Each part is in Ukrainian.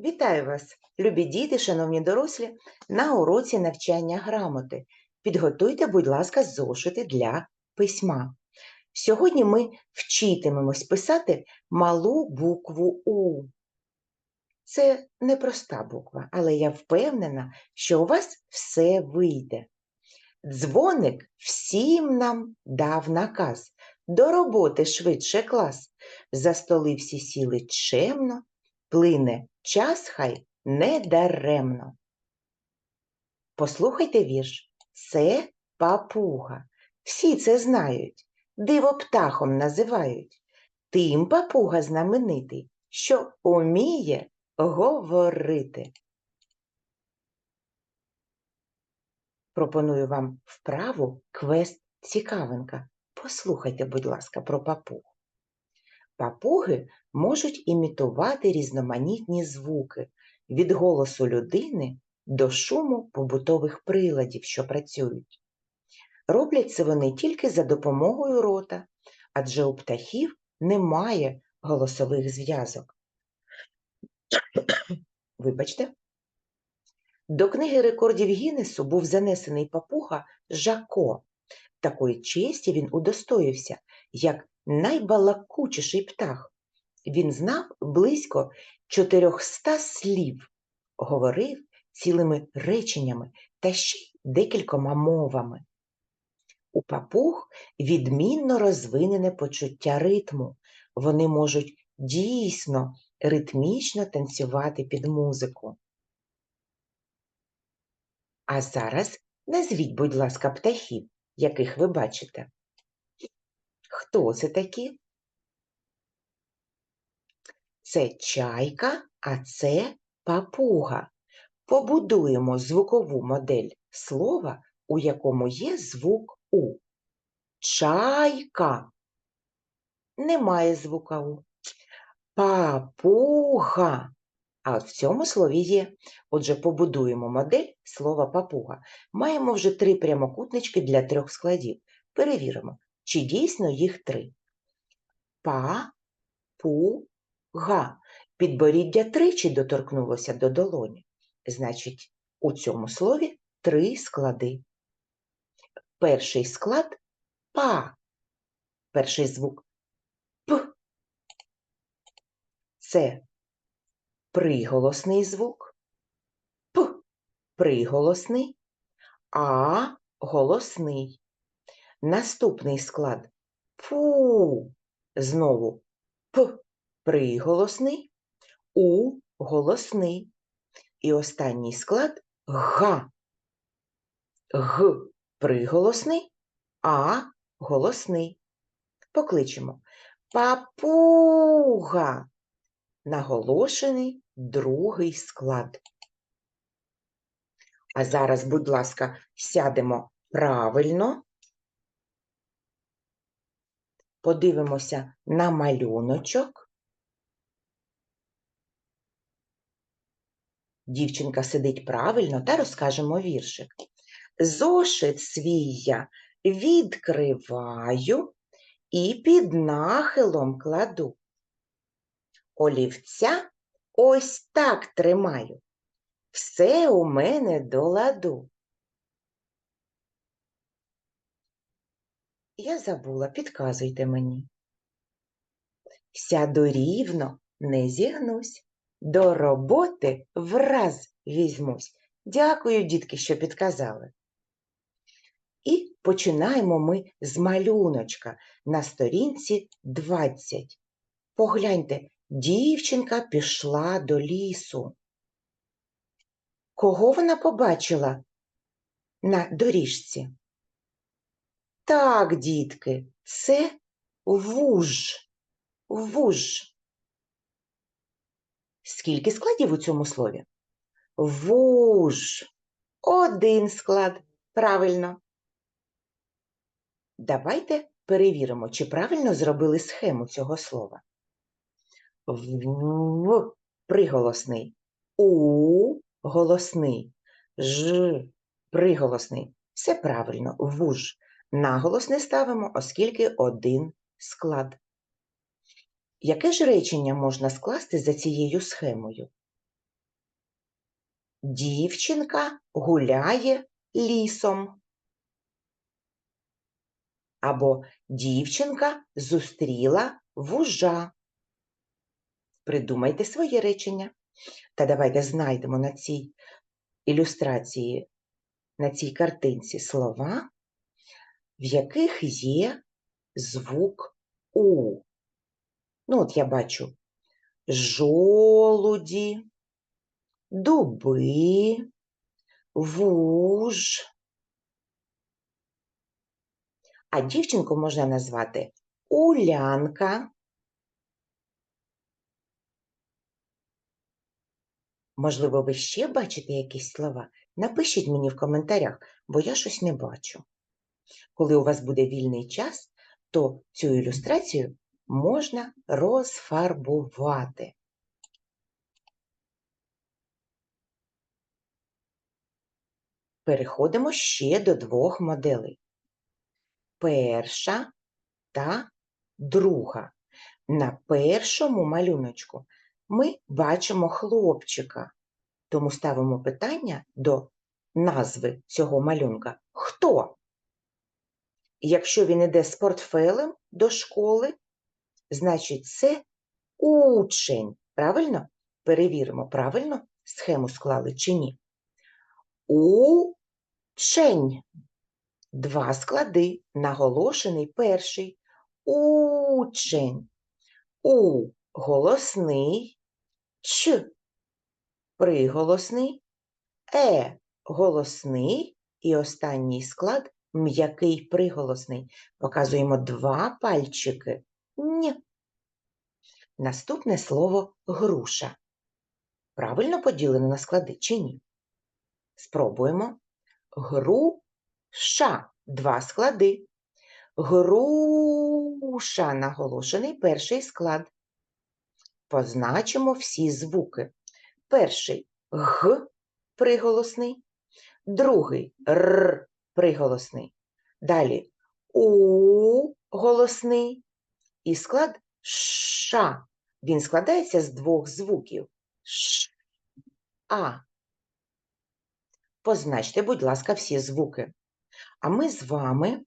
Вітаю вас, любі діти, шановні дорослі, на уроці навчання грамоти. Підготуйте, будь ласка, зошити для письма. Сьогодні ми вчитимемось писати малу букву У. Це непроста буква, але я впевнена, що у вас все вийде. Дзвоник всім нам дав наказ. До роботи швидше клас. За столи всі сіли чемно, плине час хай не даремно. Послухайте вірш. Це папуга. Всі це знають, диво птахом називають. Тим папуга знаменитий, що уміє говорити. Пропоную вам вправу квест цікавинка. Послухайте, будь ласка, про папугу. Папуги можуть імітувати різноманітні звуки від голосу людини до шуму побутових приладів, що працюють. Роблять це вони тільки за допомогою рота, адже у птахів немає голосових зв'язок. Вибачте. До книги рекордів Гіннесу був занесений папуга Жако. Такої честі він удостоївся, як найбалакучіший птах. Він знав близько 400 слів, говорив цілими реченнями та ще й декількома мовами. У папуг відмінно розвинене почуття ритму. Вони можуть дійсно ритмічно танцювати під музику. А зараз назвіть, будь ласка, птахів, яких ви бачите. Хто це такі? Це чайка, а це папуга. Побудуємо звукову модель слова, у якому є звук У. Чайка. Немає звука У. Папуга. А в цьому слові є. Отже, побудуємо модель слова папуга. Маємо вже три прямокутнички для трьох складів. Перевіримо, чи дійсно їх три. Па, пу, га. Підборіддя тричі доторкнулося до долоні. Значить, у цьому слові три склади. Перший склад па. Перший звук п. Це приголосний звук, п приголосний, а голосний. Наступний склад фу. Знову п приголосний, у голосний. І останній склад га. Г приголосний, а голосний. Покличемо папуга. Наголошений другий склад. А зараз, будь ласка, сядемо правильно. Подивимося на малюночок. Дівчинка сидить правильно та розкажемо віршик. Зошит свій я відкриваю і під нахилом кладу. Олівця ось так тримаю. Все у мене до ладу. Я забула, підказуйте мені. Сяду рівно, не зігнусь. До роботи враз візьмусь. Дякую, дітки, що підказали. І починаємо ми з малюночка на сторінці 20. Погляньте, дівчинка пішла до лісу. Кого вона побачила на доріжці? Так, дітки, це вуж. Вуж. Скільки складів у цьому слові? Вуж. Один склад. Правильно. Давайте перевіримо, чи правильно зробили схему цього слова. В приголосний, У голосний, Ж приголосний. Все правильно, вуж. Наголос не ставимо, оскільки один склад. Яке ж речення можна скласти за цією схемою? Дівчинка гуляє лісом. Або дівчинка зустріла вужа. Придумайте своє речення. Та давайте знайдемо на цій ілюстрації, на цій картинці слова, в яких є звук У. Ну, от я бачу жолуді, дуби, вуж. А дівчинку можна назвати Улянка. Можливо, ви ще бачите якісь слова? Напишіть мені в коментарях, бо я щось не бачу. Коли у вас буде вільний час, то цю ілюстрацію можна розфарбувати. Переходимо ще до двох моделей. Перша та друга. На першому малюночку ми бачимо хлопчика, тому ставимо питання до назви цього малюнка. Хто? Якщо він іде з портфелем до школи, значить це учень. Правильно? Перевіримо, правильно схему склали чи ні. Учень. Два склади. Наголошений перший. Учень. У голосний, Ч приголосний, Е голосний і останній склад м'який приголосний. Показуємо два пальчики. Ні. Наступне слово груша. Правильно поділено на склади чи ні? Спробуємо. Груша. Два склади. Груша наголошений перший склад. Позначимо всі звуки. Перший г приголосний, другий р приголосний. Далі у голосний і склад ша. Він складається з двох звуків. Ш, а. Позначте, будь ласка, всі звуки. А ми з вами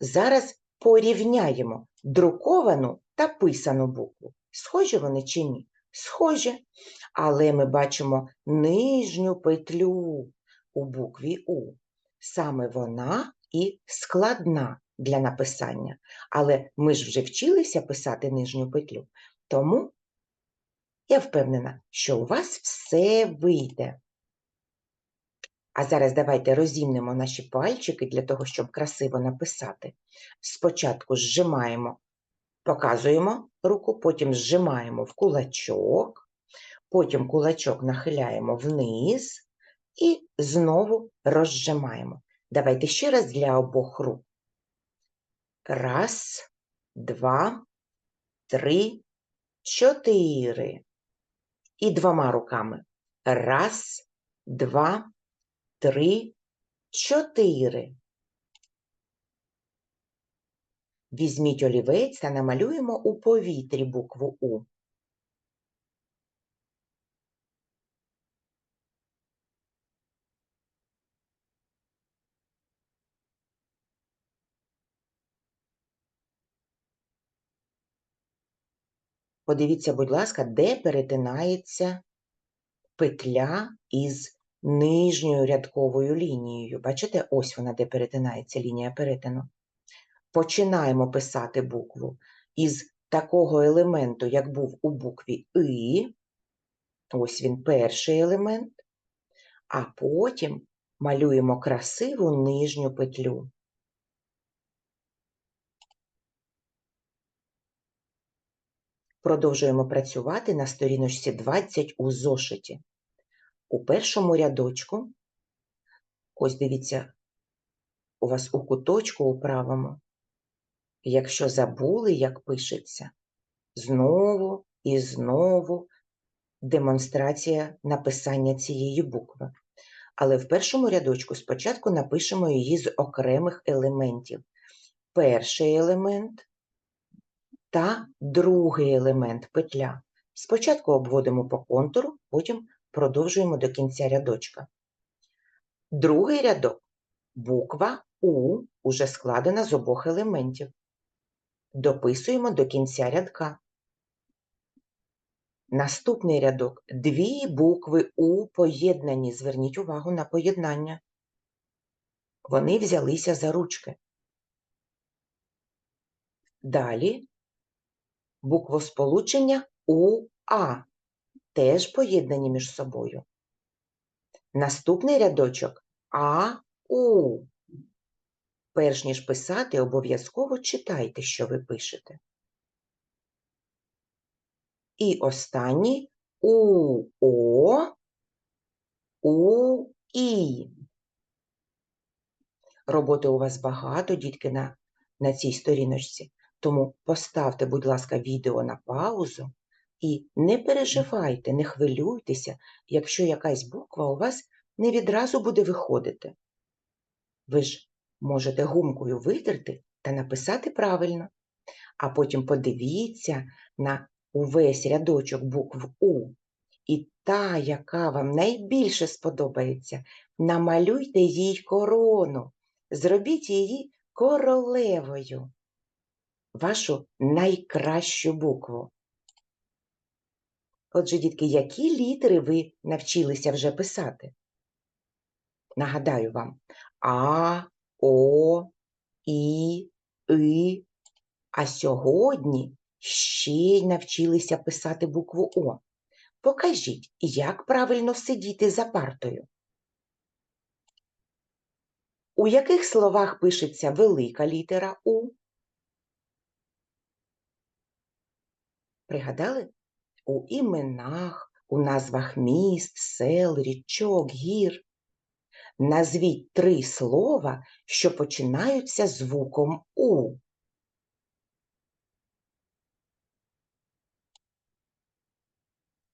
зараз порівняємо друковану та писану букву. Схожі вони чи ні? Схожі, але ми бачимо нижню петлю у букві У. Саме вона і складна для написання. Але ми ж вже вчилися писати нижню петлю, тому я впевнена, що у вас все вийде. А зараз давайте розімнемо наші пальчики для того, щоб красиво написати. Спочатку зжимаємо, показуємо руку, потім зжимаємо в кулачок, потім кулачок нахиляємо вниз і знову розжимаємо. Давайте ще раз для обох рук. Раз, два, три, чотири. І двома руками. Раз, два, три, чотири. Візьміть олівець та намалюємо у повітрі букву У. Подивіться, будь ласка, де перетинається петля із нижньою рядковою лінією. Бачите, ось вона, де перетинається лінія перетину. Починаємо писати букву із такого елементу, як був у букві И. Ось він перший елемент, а потім малюємо красиву нижню петлю. Продовжуємо працювати на сторіночці 20 у зошиті. У першому рядочку, ось дивіться, у вас у куточку у правому, якщо забули, як пишеться, знову і знову демонстрація написання цієї букви. Але в першому рядочку спочатку напишемо її з окремих елементів. Перший елемент та другий елемент петля. Спочатку обводимо по контуру, потім продовжуємо до кінця рядочка. Другий рядок. Буква У уже складена з обох елементів. Дописуємо до кінця рядка. Наступний рядок. Дві букви У поєднані. Зверніть увагу на поєднання. Вони взялися за ручки. Далі буквосполучення УА теж поєднані між собою. Наступний рядочок АУ. Перш ніж писати, обов'язково читайте, що ви пишете. І останній УО, УІ. Роботи у вас багато, дітки, на, на цій сторіночці. Тому поставте, будь ласка, відео на паузу і не переживайте, не хвилюйтеся, якщо якась буква у вас не відразу буде виходити. Ви ж можете гумкою витерти та написати правильно, а потім подивіться на увесь рядочок букв У. І та, яка вам найбільше сподобається, намалюйте їй корону, зробіть її королевою, вашу найкращу букву. Отже, дітки, які літери ви навчилися вже писати? Нагадаю вам А, О, І, И. А сьогодні ще й навчилися писати букву О. Покажіть, як правильно сидіти за партою. У яких словах пишеться велика літера У? Пригадали? У іменах, у назвах міст, сел, річок, гір. Назвіть три слова, що починаються звуком У.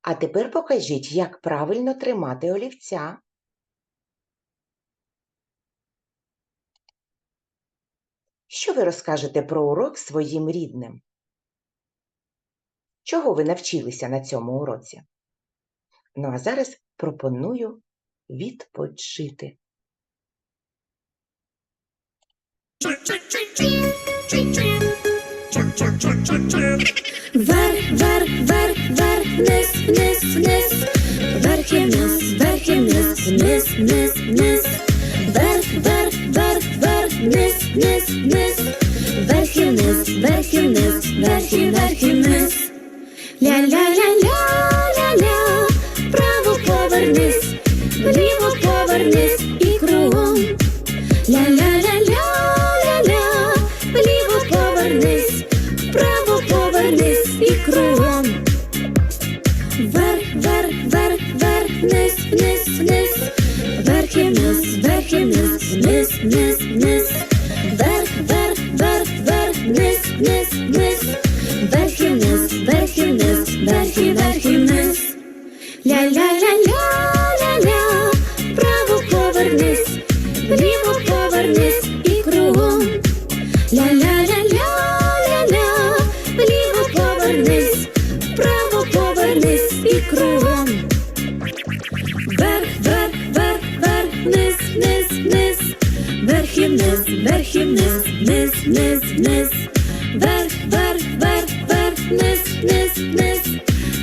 А тепер покажіть, як правильно тримати олівця. Що ви розкажете про урок своїм рідним? Чого ви навчилися на цьому уроці? Ну а зараз пропоную відпочити. Вверх, вверх, вверх, вверх, вниз, вниз, вниз, вверх і вниз, вверх і вниз, вниз, вниз, вниз, вверх, вверх, вверх, вверх, вниз, вниз, вниз, вверх і вниз, вверх і вниз, вверх і вверх і вниз. Ля-ля-ля-ля-ля-ля, вправо повернись, вліво повернись і кругом. Ля-ля-ля-ля-ля-ля, вліво повернись, вправо повернись і кругом. Вверх, вверх, вверх, вверх, вниз, вниз, вниз, вверх і вниз, вверх і вниз, вниз, вниз, вниз, вверх, вверх, вверх, вверх, вниз, вниз, вниз, і вниз, вверх і вниз, вниз, вниз, вниз, вверх, вверх, вверх, вверх, вниз, вниз, вниз,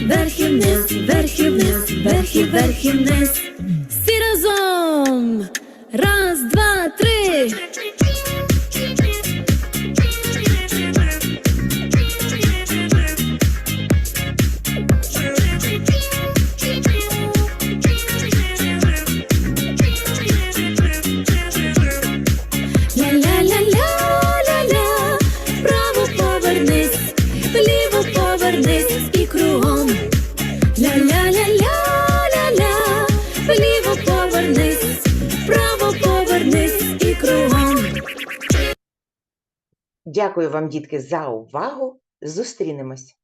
вверх і вниз, вверх і вниз, вверх і вверх і вниз. Дякую вам, дітки, за увагу. Зустрінемось!